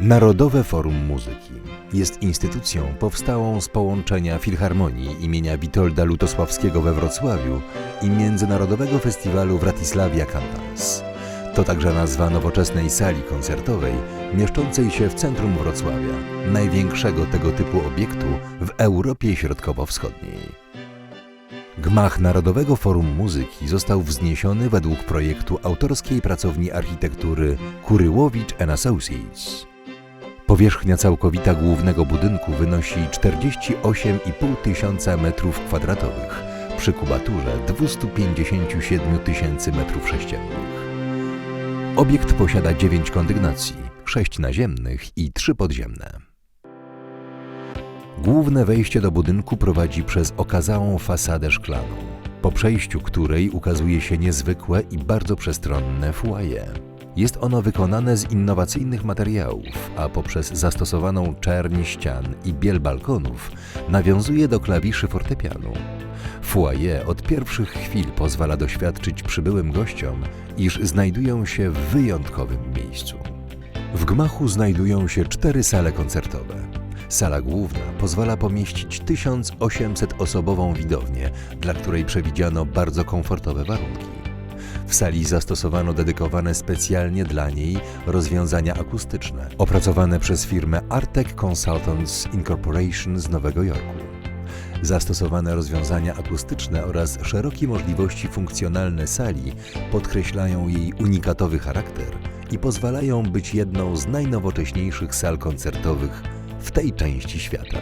Narodowe Forum Muzyki jest instytucją powstałą z połączenia Filharmonii imienia Witolda Lutosławskiego we Wrocławiu i Międzynarodowego Festiwalu Wratislavia Cantans. To także nazwa nowoczesnej sali koncertowej mieszczącej się w centrum Wrocławia, największego tego typu obiektu w Europie Środkowo-Wschodniej. Gmach Narodowego Forum Muzyki został wzniesiony według projektu autorskiej pracowni architektury Kuryłowicz Associates. Powierzchnia całkowita głównego budynku wynosi 48,5 tysiąca metrów kwadratowych przy kubaturze 257 tysięcy metrów sześciennych. Obiekt posiada 9 kondygnacji, 6 naziemnych i 3 podziemne. Główne wejście do budynku prowadzi przez okazałą fasadę szklaną, po przejściu której ukazuje się niezwykłe i bardzo przestronne foyer. Jest ono wykonane z innowacyjnych materiałów, a poprzez zastosowaną czerń ścian i biel balkonów nawiązuje do klawiszy fortepianu. Foyer od pierwszych chwil pozwala doświadczyć przybyłym gościom, iż znajdują się w wyjątkowym miejscu. W gmachu znajdują się cztery sale koncertowe. Sala główna pozwala pomieścić 1800-osobową widownię, dla której przewidziano bardzo komfortowe warunki. W sali zastosowano dedykowane specjalnie dla niej rozwiązania akustyczne, opracowane przez firmę Artec Consultants Incorporation z Nowego Jorku. Zastosowane rozwiązania akustyczne oraz szerokie możliwości funkcjonalne sali podkreślają jej unikatowy charakter i pozwalają być jedną z najnowocześniejszych sal koncertowych w tej części świata.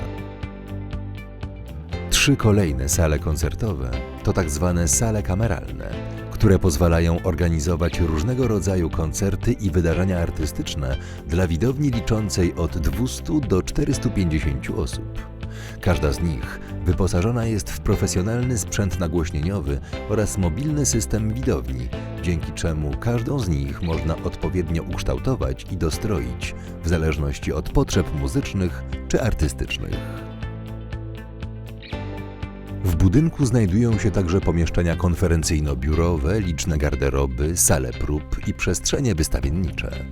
Trzy kolejne sale koncertowe to tak zwane sale kameralne, które pozwalają organizować różnego rodzaju koncerty i wydarzenia artystyczne dla widowni liczącej od 200 do 450 osób. Każda z nich wyposażona jest w profesjonalny sprzęt nagłośnieniowy oraz mobilny system widowni, dzięki czemu każdą z nich można odpowiednio ukształtować i dostroić w zależności od potrzeb muzycznych czy artystycznych. W budynku znajdują się także pomieszczenia konferencyjno-biurowe, liczne garderoby, sale prób i przestrzenie wystawiennicze.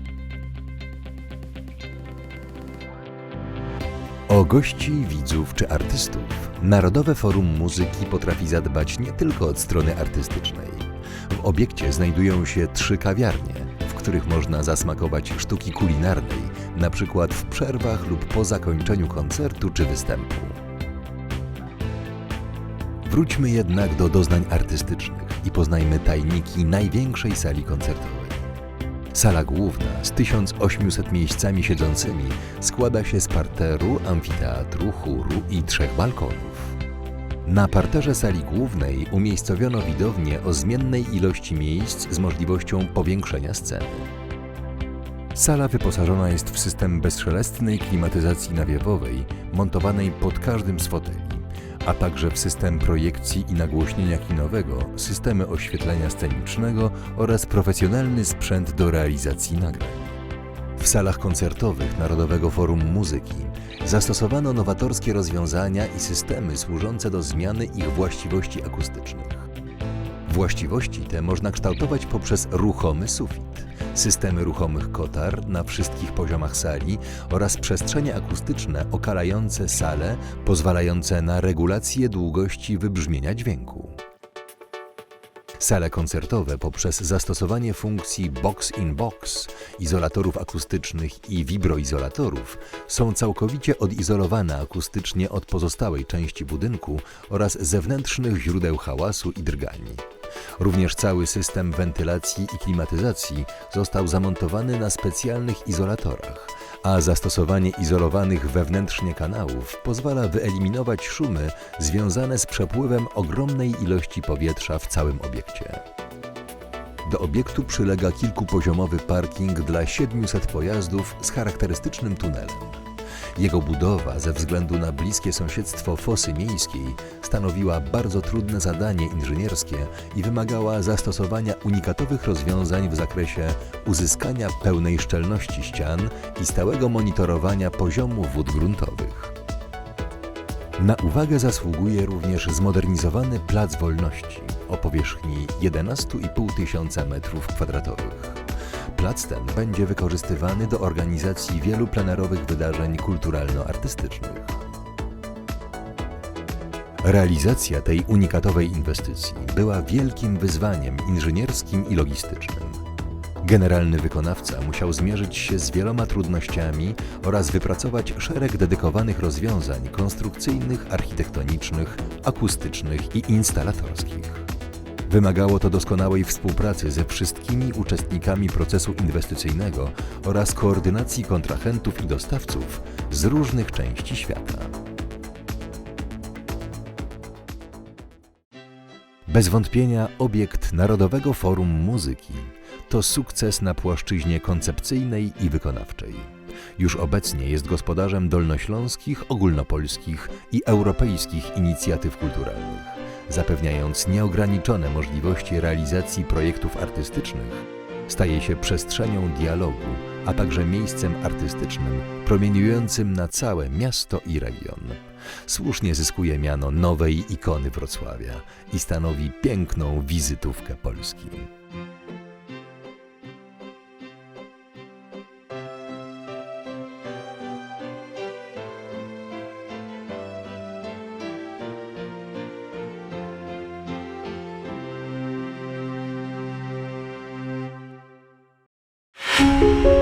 O gości, widzów czy artystów Narodowe Forum Muzyki potrafi zadbać nie tylko od strony artystycznej. W obiekcie znajdują się trzy kawiarnie, w których można zasmakować sztuki kulinarnej, na przykład w przerwach lub po zakończeniu koncertu czy występu. Wróćmy jednak do doznań artystycznych i poznajmy tajniki największej sali koncertowej. Sala główna z 1800 miejscami siedzącymi składa się z parteru, amfiteatru, chóru i trzech balkonów. Na parterze sali głównej umiejscowiono widownię o zmiennej ilości miejsc z możliwością powiększenia sceny. Sala wyposażona jest w system bezszelestnej klimatyzacji nawiewowej montowanej pod każdym z foteli a także w system projekcji i nagłośnienia kinowego, systemy oświetlenia scenicznego oraz profesjonalny sprzęt do realizacji nagrań. W salach koncertowych Narodowego Forum Muzyki zastosowano nowatorskie rozwiązania i systemy służące do zmiany ich właściwości akustycznych. Właściwości te można kształtować poprzez ruchomy sufit, systemy ruchomych kotar na wszystkich poziomach sali oraz przestrzenie akustyczne okalające salę, pozwalające na regulację długości wybrzmienia dźwięku. Sale koncertowe poprzez zastosowanie funkcji box-in-box, izolatorów akustycznych i wibroizolatorów są całkowicie odizolowane akustycznie od pozostałej części budynku oraz zewnętrznych źródeł hałasu i drgani. Również cały system wentylacji i klimatyzacji został zamontowany na specjalnych izolatorach, a zastosowanie izolowanych wewnętrznie kanałów pozwala wyeliminować szumy związane z przepływem ogromnej ilości powietrza w całym obiekcie. Do obiektu przylega kilkupoziomowy parking dla 700 pojazdów z charakterystycznym tunelem. Jego budowa, ze względu na bliskie sąsiedztwo fosy miejskiej, stanowiła bardzo trudne zadanie inżynierskie i wymagała zastosowania unikatowych rozwiązań w zakresie uzyskania pełnej szczelności ścian i stałego monitorowania poziomu wód gruntowych. Na uwagę zasługuje również zmodernizowany Plac Wolności o powierzchni 11,5 tysiąca metrów kwadratowych. Plac ten będzie wykorzystywany do organizacji wielu plenerowych wydarzeń kulturalno-artystycznych. Realizacja tej unikatowej inwestycji była wielkim wyzwaniem inżynierskim i logistycznym. Generalny wykonawca musiał zmierzyć się z wieloma trudnościami oraz wypracować szereg dedykowanych rozwiązań konstrukcyjnych, architektonicznych, akustycznych i instalatorskich. Wymagało to doskonałej współpracy ze wszystkimi uczestnikami procesu inwestycyjnego oraz koordynacji kontrahentów i dostawców z różnych części świata. Bez wątpienia obiekt Narodowego Forum Muzyki to sukces na płaszczyźnie koncepcyjnej i wykonawczej. Już obecnie jest gospodarzem dolnośląskich, ogólnopolskich i europejskich inicjatyw kulturalnych, zapewniając nieograniczone możliwości realizacji projektów artystycznych, staje się przestrzenią dialogu, a także miejscem artystycznym promieniującym na całe miasto i region. Słusznie zyskuje miano nowej ikony Wrocławia i stanowi piękną wizytówkę Polski. Música